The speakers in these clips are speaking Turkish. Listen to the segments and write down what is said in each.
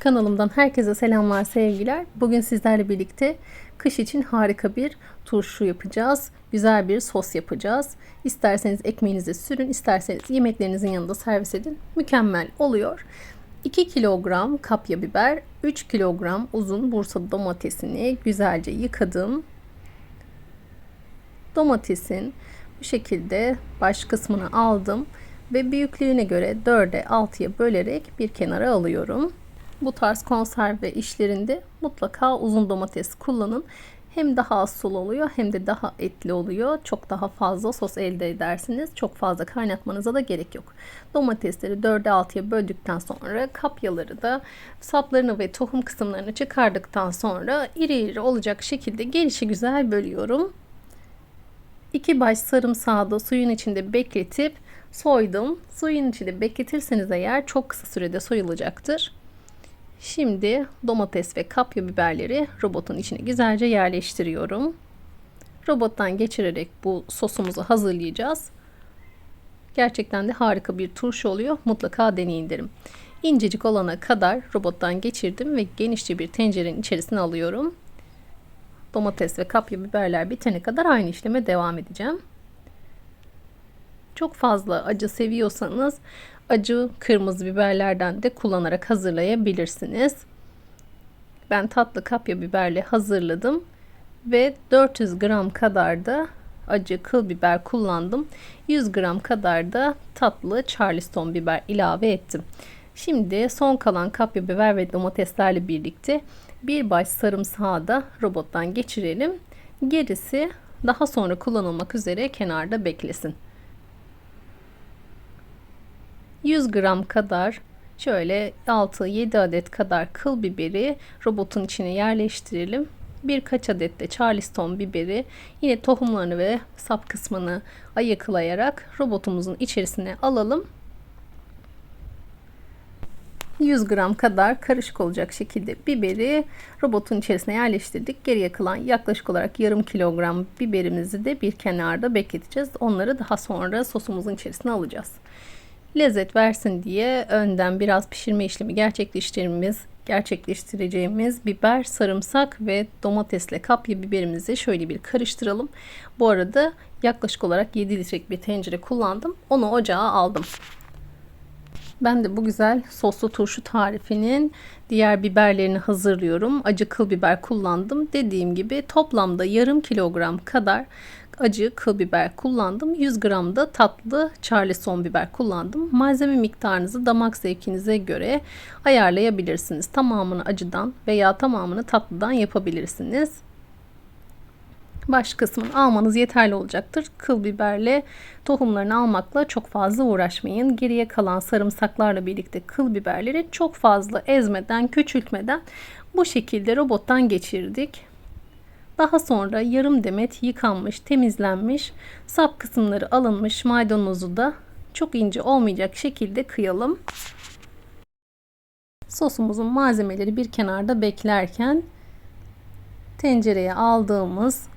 Kanalımdan herkese selamlar, sevgiler. Bugün sizlerle birlikte kış için harika bir turşu yapacağız. Güzel bir sos yapacağız. İsterseniz ekmeğinize sürün, isterseniz yemeklerinizin yanında servis edin. Mükemmel oluyor. 2 kilogram kapya biber, 3 kilogram uzun Bursa domatesini güzelce yıkadım. Domatesin bu şekilde baş kısmını aldım ve büyüklüğüne göre 4'e 6'ya bölerek bir kenara alıyorum. Bu tarz konserve işlerinde mutlaka uzun domates kullanın. Hem daha az sulu oluyor hem de daha etli oluyor. Çok daha fazla sos elde edersiniz. Çok fazla kaynatmanıza da gerek yok. Domatesleri 4'e 6'ya böldükten sonra kapyaları da saplarını ve tohum kısımlarını çıkardıktan sonra iri iri olacak şekilde gelişi güzel bölüyorum. İki baş sarımsağı da suyun içinde bekletip soydum. Suyun içinde bekletirseniz eğer çok kısa sürede soyulacaktır. Şimdi domates ve kapya biberleri robotun içine güzelce yerleştiriyorum. Robottan geçirerek bu sosumuzu hazırlayacağız. Gerçekten de harika bir turşu oluyor. Mutlaka deneyin derim. İncecik olana kadar robottan geçirdim ve genişçe bir tencerenin içerisine alıyorum. Domates ve kapya biberler bitene kadar aynı işleme devam edeceğim. Çok fazla acı seviyorsanız acı kırmızı biberlerden de kullanarak hazırlayabilirsiniz. Ben tatlı kapya biberle hazırladım ve 400 gram kadar da acı kıl biber kullandım. 100 gram kadar da tatlı charleston biber ilave ettim. Şimdi son kalan kapya biber ve domateslerle birlikte bir baş sarımsağı da robottan geçirelim. Gerisi daha sonra kullanılmak üzere kenarda beklesin. 100 gram kadar şöyle 6-7 adet kadar kıl biberi robotun içine yerleştirelim. Birkaç adet de charleston biberi yine tohumlarını ve sap kısmını ayıklayarak robotumuzun içerisine alalım. 100 gram kadar karışık olacak şekilde biberi robotun içerisine yerleştirdik. Geriye kalan yaklaşık olarak yarım kilogram biberimizi de bir kenarda bekleteceğiz. Onları daha sonra sosumuzun içerisine alacağız lezzet versin diye önden biraz pişirme işlemi gerçekleştirmemiz gerçekleştireceğimiz biber, sarımsak ve domatesle kapya biberimizi şöyle bir karıştıralım. Bu arada yaklaşık olarak 7 litrelik bir tencere kullandım. Onu ocağa aldım. Ben de bu güzel soslu turşu tarifinin diğer biberlerini hazırlıyorum. Acı kıl biber kullandım. Dediğim gibi toplamda yarım kilogram kadar acı kıl biber kullandım. 100 gram da tatlı charleston biber kullandım. Malzeme miktarınızı damak zevkinize göre ayarlayabilirsiniz. Tamamını acıdan veya tamamını tatlıdan yapabilirsiniz. Baş kısmını almanız yeterli olacaktır. Kıl biberle tohumlarını almakla çok fazla uğraşmayın. Geriye kalan sarımsaklarla birlikte kıl biberleri çok fazla ezmeden, küçültmeden bu şekilde robottan geçirdik. Daha sonra yarım demet yıkanmış, temizlenmiş, sap kısımları alınmış maydanozu da çok ince olmayacak şekilde kıyalım. Sosumuzun malzemeleri bir kenarda beklerken tencereye aldığımız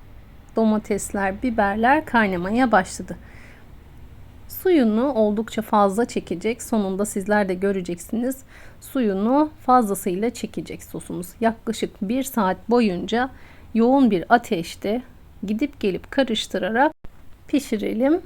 domatesler, biberler kaynamaya başladı. Suyunu oldukça fazla çekecek. Sonunda sizler de göreceksiniz. Suyunu fazlasıyla çekecek sosumuz. Yaklaşık bir saat boyunca yoğun bir ateşte gidip gelip karıştırarak pişirelim.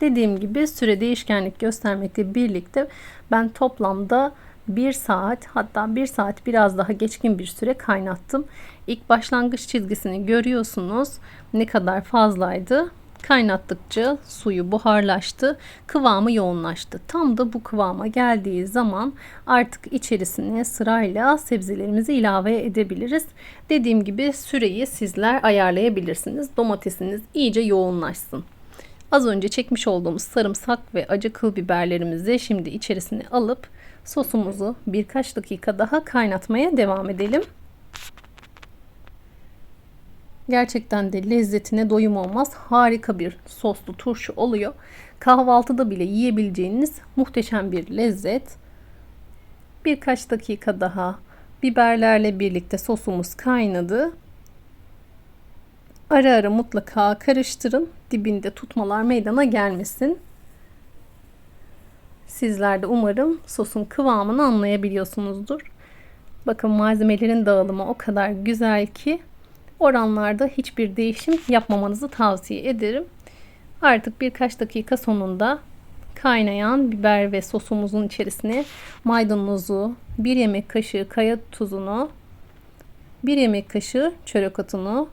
Dediğim gibi süre değişkenlik göstermekle birlikte ben toplamda 1 saat hatta 1 saat biraz daha geçkin bir süre kaynattım. İlk başlangıç çizgisini görüyorsunuz. Ne kadar fazlaydı. Kaynattıkça suyu buharlaştı, kıvamı yoğunlaştı. Tam da bu kıvama geldiği zaman artık içerisine sırayla sebzelerimizi ilave edebiliriz. Dediğim gibi süreyi sizler ayarlayabilirsiniz. Domatesiniz iyice yoğunlaşsın. Az önce çekmiş olduğumuz sarımsak ve acı kıl biberlerimizi şimdi içerisine alıp sosumuzu birkaç dakika daha kaynatmaya devam edelim. Gerçekten de lezzetine doyum olmaz. Harika bir soslu turşu oluyor. Kahvaltıda bile yiyebileceğiniz muhteşem bir lezzet. Birkaç dakika daha biberlerle birlikte sosumuz kaynadı. Ara ara mutlaka karıştırın. Dibinde tutmalar meydana gelmesin. Sizler de umarım sosun kıvamını anlayabiliyorsunuzdur. Bakın malzemelerin dağılımı o kadar güzel ki oranlarda hiçbir değişim yapmamanızı tavsiye ederim. Artık birkaç dakika sonunda kaynayan biber ve sosumuzun içerisine maydanozu, 1 yemek kaşığı kaya tuzunu, 1 yemek kaşığı çörek otunu,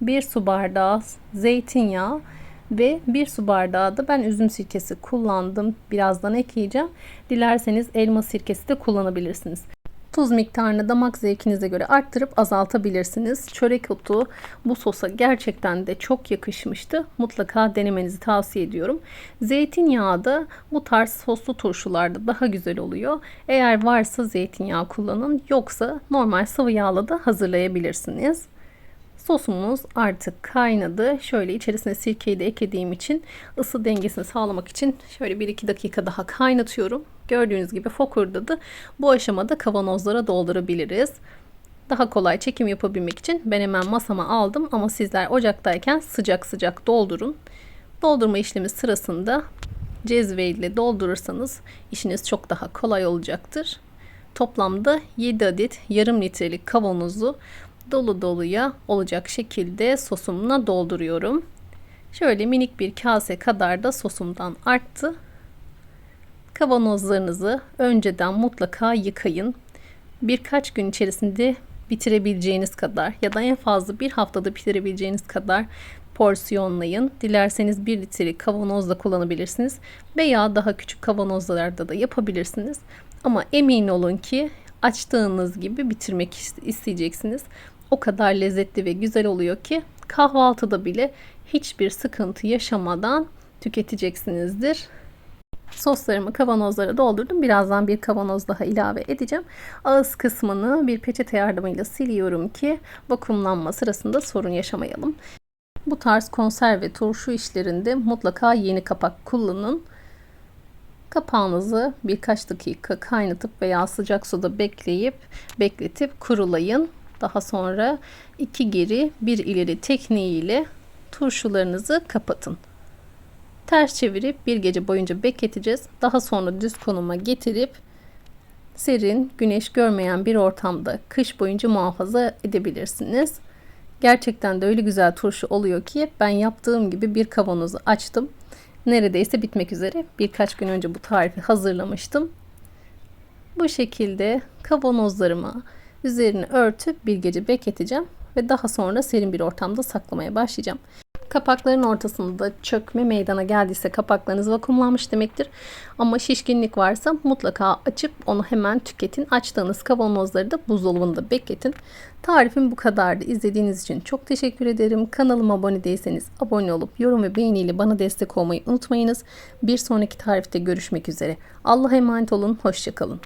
1 su bardağı zeytinyağı ve 1 su bardağı da ben üzüm sirkesi kullandım. Birazdan ekleyeceğim. Dilerseniz elma sirkesi de kullanabilirsiniz. Tuz miktarını damak zevkinize göre arttırıp azaltabilirsiniz. Çörek otu bu sosa gerçekten de çok yakışmıştı. Mutlaka denemenizi tavsiye ediyorum. Zeytinyağı da bu tarz soslu turşularda daha güzel oluyor. Eğer varsa zeytinyağı kullanın. Yoksa normal sıvı yağla da hazırlayabilirsiniz. Sosumuz artık kaynadı. Şöyle içerisine sirkeyi de eklediğim için ısı dengesini sağlamak için şöyle 1-2 dakika daha kaynatıyorum. Gördüğünüz gibi fokurdadı. Bu aşamada kavanozlara doldurabiliriz. Daha kolay çekim yapabilmek için ben hemen masama aldım ama sizler ocaktayken sıcak sıcak doldurun. Doldurma işlemi sırasında cezve ile doldurursanız işiniz çok daha kolay olacaktır. Toplamda 7 adet yarım litrelik kavanozu dolu doluya olacak şekilde sosumla dolduruyorum. Şöyle minik bir kase kadar da sosumdan arttı. Kavanozlarınızı önceden mutlaka yıkayın. Birkaç gün içerisinde bitirebileceğiniz kadar ya da en fazla bir haftada bitirebileceğiniz kadar porsiyonlayın. Dilerseniz 1 litrelik kavanozda kullanabilirsiniz veya daha küçük kavanozlarda da yapabilirsiniz. Ama emin olun ki açtığınız gibi bitirmek isteyeceksiniz. O kadar lezzetli ve güzel oluyor ki kahvaltıda bile hiçbir sıkıntı yaşamadan tüketeceksinizdir. Soslarımı kavanozlara doldurdum. Birazdan bir kavanoz daha ilave edeceğim. Ağız kısmını bir peçete yardımıyla siliyorum ki vakumlanma sırasında sorun yaşamayalım. Bu tarz konserve turşu işlerinde mutlaka yeni kapak kullanın. Kapağınızı birkaç dakika kaynatıp veya sıcak suda bekleyip bekletip kurulayın. Daha sonra iki geri bir ileri tekniğiyle turşularınızı kapatın. Ters çevirip bir gece boyunca bekleteceğiz. Daha sonra düz konuma getirip serin, güneş görmeyen bir ortamda kış boyunca muhafaza edebilirsiniz. Gerçekten de öyle güzel turşu oluyor ki ben yaptığım gibi bir kavanozu açtım. Neredeyse bitmek üzere. Birkaç gün önce bu tarifi hazırlamıştım. Bu şekilde kavanozlarımı üzerini örtüp bir gece bekleteceğim ve daha sonra serin bir ortamda saklamaya başlayacağım. Kapakların ortasında çökme meydana geldiyse kapaklarınız vakumlanmış demektir. Ama şişkinlik varsa mutlaka açıp onu hemen tüketin. Açtığınız kavanozları da buzdolabında bekletin. Tarifim bu kadardı. İzlediğiniz için çok teşekkür ederim. Kanalıma abone değilseniz abone olup yorum ve beğeniyle bana destek olmayı unutmayınız. Bir sonraki tarifte görüşmek üzere. Allah'a emanet olun. Hoşçakalın.